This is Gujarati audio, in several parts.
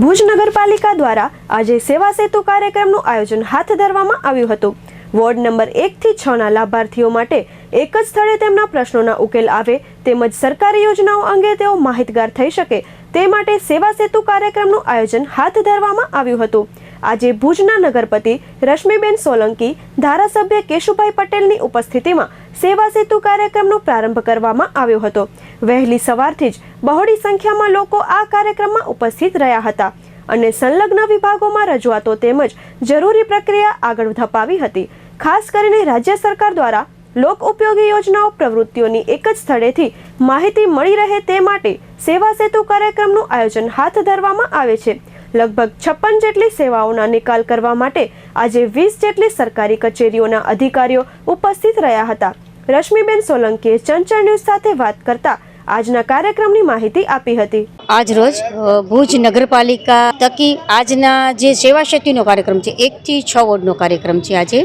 ભુજ નગરપાલિકા દ્વારા આજે સેવા સેતુ કાર્યક્રમનું આયોજન હાથ ધરવામાં આવ્યું હતું. વોર્ડ નંબર એકથી છના લાભાર્થીઓ માટે એક જ સ્થળે તેમના પ્રશ્નોના ઉકેલ આવે તેમજ સરકારી યોજનાઓ અંગે તેઓ માહિતગાર થઈ શકે તે માટે સેવા સેતુ કાર્યક્રમનું આયોજન હાથ ધરવામાં આવ્યું હતું. આજે ભુજના નગરપતિ રશ્મિબેન સોલંકી, ધારાસભ્ય કેશુભાઈ પટેલની ઉપસ્થિતિમાં સેવા સેતુ કાર્યક્રમનો પ્રારંભ કરવામાં આવ્યો હતો. વહેલી સવારથી જ બહોળી સંખ્યામાં લોકો આ કાર્યક્રમમાં ઉપસ્થિત રહ્યા હતા અને સંલગ્ન વિભાગોમાં રજૂઆતો તેમજ જરૂરી પ્રક્રિયા આગળ ધપાવી હતી. ખાસ કરીને રાજ્ય સરકાર દ્વારા લોક ઉપયોગી યોજનાઓ પ્રવૃત્તિઓની એક જ સ્થળેથી માહિતી મળી રહે તે માટે સેવા સેતુ કાર્યક્રમનું આયોજન હાથ ધરવામાં આવે છે. લગભગ છપ્પન જેટલી સેવાઓના નિકાલ કરવા માટે આજે વીસ જેટલી સરકારી કચેરીઓના અધિકારીઓ ઉપસ્થિત રહ્યા હતા. રશ્મિબેન સોલંકીએ ચંચળ ન્યૂઝ સાથે વાત કરતા આજના કાર્યક્રમની માહિતી આપી હતી. આજ રોજ ભુજ નગરપાલિકા તકી આજના જે સેવા શક્તિનો કાર્યક્રમ છે, એકથી છ વોર્ડનો કાર્યક્રમ છે આજે.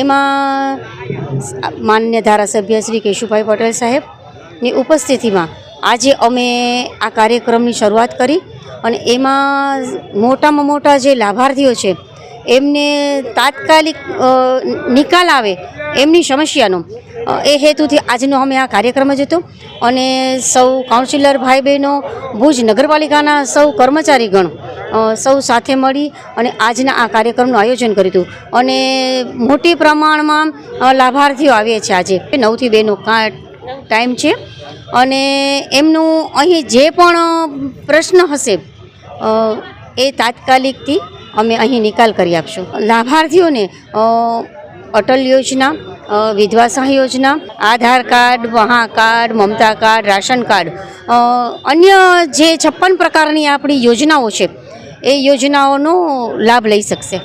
એમાં માન્ય ધારાસભ્ય શ્રી કેશુભાઈ પટેલ સાહેબની ઉપસ્થિતિમાં આજે અમે આ કાર્યક્રમની શરૂઆત કરી. અને એમાં મોટામાં મોટા જે લાભાર્થીઓ છે, એમને તાત્કાલિક નિકાલ આવે એમની સમસ્યાનો. એ હેતુથી આજનો અમે આ કાર્યક્રમ જ હતો અને સૌ કાઉન્સિલર ભાઈ બહેનો, ભુજ નગરપાલિકાના સૌ કર્મચારીગણ સૌ સાથે મળી અને આજના આ કાર્યક્રમનું આયોજન કર્યું હતું. અને મોટી પ્રમાણમાં લાભાર્થીઓ આવ્યા છે આજે. નવથી બેનો ટાઈમ છે. અને એમનું અહીં જે પણ પ્રશ્ન હશે એ તાત્કાલિકથી અમે અહીં નિકાલ કરી આપશું. લાભાર્થીઓને અટલ યોજના વિધવા સહાય યોજના, Aadhaar card, વહા card, Mamata card, ration card અન્ય જે છપ્પન પ્રકારની આપણી યોજનાઓ છે, એ યોજનાઓનો લાભ લઈ શકશે.